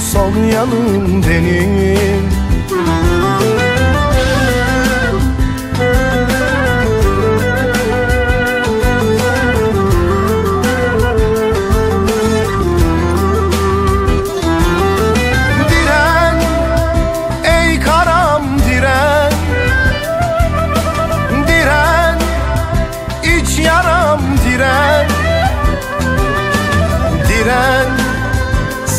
Sol yanım benim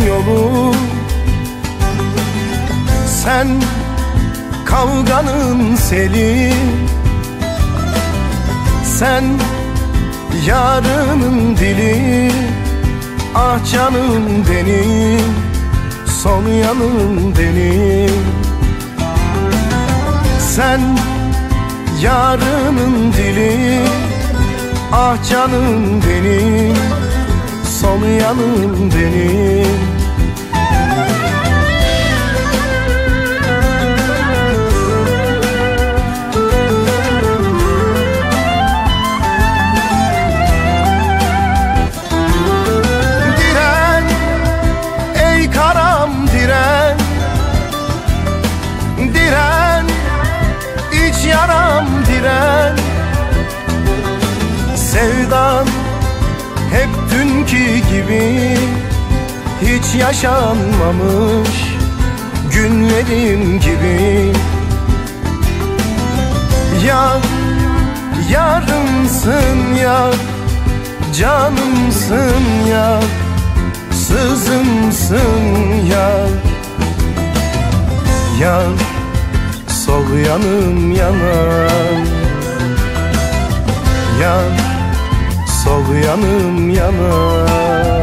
yolu Sen kavganın seli Sen yarının dili Ah canım benim Son yanım benim. Sen yarının dili Ah canım benim Son yanım benim Diren iç yaram diren. Sevdan hep dünkü gibi Hiç yaşanmamış günlerim gibi. Ya yarımsın ya Canımsın ya Sızımsın ya yanım yanan. Ya sol yanım yanan